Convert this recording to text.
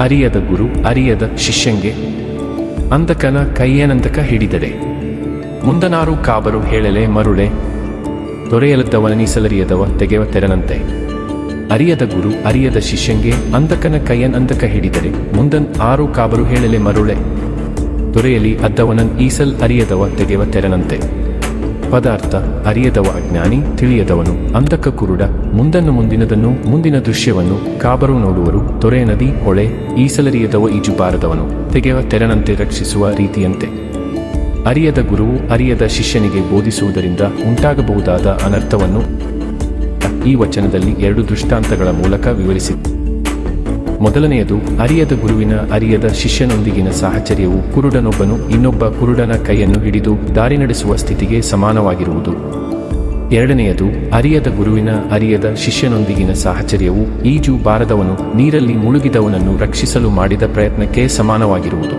ಅರಿಯದ ಗುರು, ಅರಿಯದ ಶಿಷ್ಯಂಗೆ ಅಂದಕನ ಕೈಯನಂದಕ ಹಿಡಿದರೆ ಮುಂದನಾರು ಕಾಬರು ಹೇಳಲೆ ಮರುಳೆ ದೊರೆಯಲದ್ದವನನಿಸಲರಿಯದವ ತೆಗೆವ ತೆರನಂತೆ. ಅರಿಯದ ಗುರು, ಅರಿಯದ ಶಿಷ್ಯಂಗೆ ಅಂದಕನ ಕೈಯನ್ ಹಿಡಿದರೆ ಮುಂದನ್ ಆರು ಕಾಬರು ಹೇಳಲೆ ಮರುಳೆ, ದೊರೆಯಲಿ ಅದ್ದವನನ್ ಈಸಲ್ ಅರಿಯದವ ತೆಗೆವ ತೆರನಂತೆ. ಪದಾರ್ಥ ಅರಿಯದವ ಅಜ್ಞಾನಿ ತಿಳಿಯದವನು. ಅಂತಕ ಕುರುಡ ಮುಂದನ್ನು ಮುಂದಿನದನ್ನು, ಮುಂದಿನ ದೃಶ್ಯವನ್ನು ಕಾಬರು ನೋಡುವರು. ತೊರೆ ನದಿ, ಹೊಳೆ, ಈಸಲರಿಯದವ ಈಜು ಬಾರದವನು ತೆಗೆವ ತೆರನಂತೆ ರಕ್ಷಿಸುವ ರೀತಿಯಂತೆ. ಅರಿಯದ ಗುರುವು ಅರಿಯದ ಶಿಷ್ಯನಿಗೆ ಬೋಧಿಸುವುದರಿಂದ ಉಂಟಾಗಬಹುದಾದ ಅನರ್ಥವನ್ನು ಈ ವಚನದಲ್ಲಿ ಎರಡು ದೃಷ್ಟಾಂತಗಳ ಮೂಲಕ ವಿವರಿಸಿ. ಮೊದಲನೆಯದು, ಅರಿಯದ ಗುರುವಿನ ಅರಿಯದ ಶಿಷ್ಯನೊಂದಿಗಿನ ಸಾಹಚರ್ಯವು ಕುರುಡನೊಬ್ಬನು ಇನ್ನೊಬ್ಬ ಕುರುಡನ ಕೈಯನ್ನು ಹಿಡಿದು ದಾರಿ ನಡೆಸುವ ಸ್ಥಿತಿಗೆ ಸಮಾನವಾಗಿರುವುದು. ಎರಡನೆಯದು, ಅರಿಯದ ಗುರುವಿನ ಅರಿಯದ ಶಿಷ್ಯನೊಂದಿಗಿನ ಸಾಹಚರ್ಯವು ಈಜು ಬಾರದವನು, ನೀರಲ್ಲಿ ಮುಳುಗಿದವನನ್ನು ರಕ್ಷಿಸಲು ಮಾಡಿದ ಪ್ರಯತ್ನಕ್ಕೆ ಸಮಾನವಾಗಿರುವುದು.